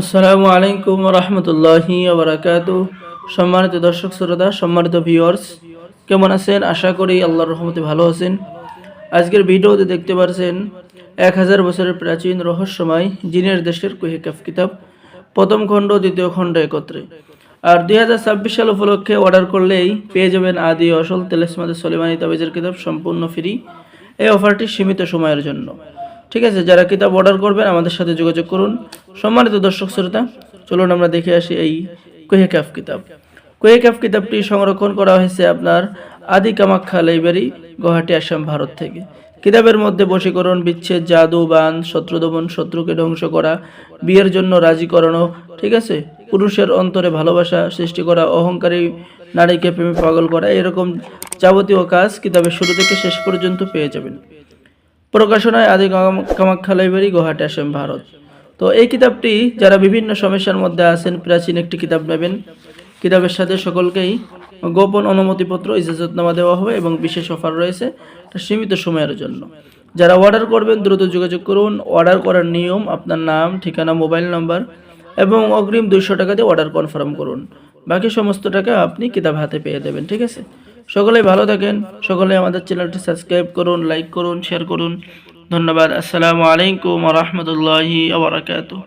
আসসালামু আলাইকুম রহমতুল্লাহি আবরাকাত সম্মানিত দর্শক শ্রোতা, সম্মানিত ভিউয়ার্স কেমন আছেন? আশা করি আল্লাহর রহমতে ভালো আছেন। আজকের ভিডিওতে দেখতে পারছেন, এক হাজার বছরের প্রাচীন রহস্যময় জিনের দেশের কুহেকাফ কিতাব, প্রথম খণ্ড, দ্বিতীয় খণ্ড একত্রে। আর দুই হাজার ছাব্বিশ সাল উপলক্ষে অর্ডার করলেই পেয়ে যাবেন আদি অসল তেলেসমাদ সলিমানি তাবিজের কিতাব সম্পূর্ণ ফ্রি এই অফারটি সীমিত সময়ের জন্য। ঠিক আছে, যারা কিতাব অর্ডার করবেন, আমাদের সাথে যোগাযোগ করুন। সম্মানিত দর্শক শ্রোতা, চলুন আমরা দেখে আসি এই কোহে ক্যাফ কিতাব। কোহে ক্যাফ কিতাবটি সংরক্ষণ করা হয়েছে আপনার আদি কামাখ্যা লাইব্রেরি, গুয়াহাটি, আসাম, ভারত থেকে। কিতাবের মধ্যে বশীকরণ, বিচ্ছেদ, জাদু, বান শত্রু দমন শত্রুকে ধ্বংস করা, বিয়ের জন্য রাজি করানো, ঠিক আছে? পুরুষের অন্তরে ভালোবাসা সৃষ্টি করা, অহংকারী নারীকে প্রেমে পাগল করা, এরকম যাবতীয় কাজ কিতাবের শুরু থেকে শেষ পর্যন্ত পেয়ে যাবেন। প্রকাশনায় আদি কাম- কামাখ্যা লাইব্রেরি, গুয়াহাটি, আসাম, ভারত। তো এই কিতাবটি যারা বিভিন্ন সমস্যার মধ্যে আছেন, প্রাচীন একটি কিতাব নেবেন। কিতাবের সাথে সকলকেই গোপন অনুমতিপত্র, ইজাজতনামা দেওয়া হবে এবং বিশেষ অফার রয়েছে সীমিত সময়ের জন্য। যারা অর্ডার করবেন, দ্রুত যোগাযোগ করুন। অর্ডার করার নিয়ম, আপনার নাম, ঠিকানা, মোবাইল নাম্বার এবং অগ্রিম দুইশো টাকা দিয়ে অর্ডার কনফার্ম করুন। বাকি সমস্ত টাকা আপনি কিতাব হাতে পেয়ে দেবেন, ঠিক আছে? সকলেই ভালো থাকেন, সকলে আমাদের চ্যানেলটি সাবস্ক্রাইব করুন লাইক করুন শেয়ার করুন। ধন্যবাদ। আসসালামু আলাইকুম রহমতুল্লাহি আবরাকাতুহ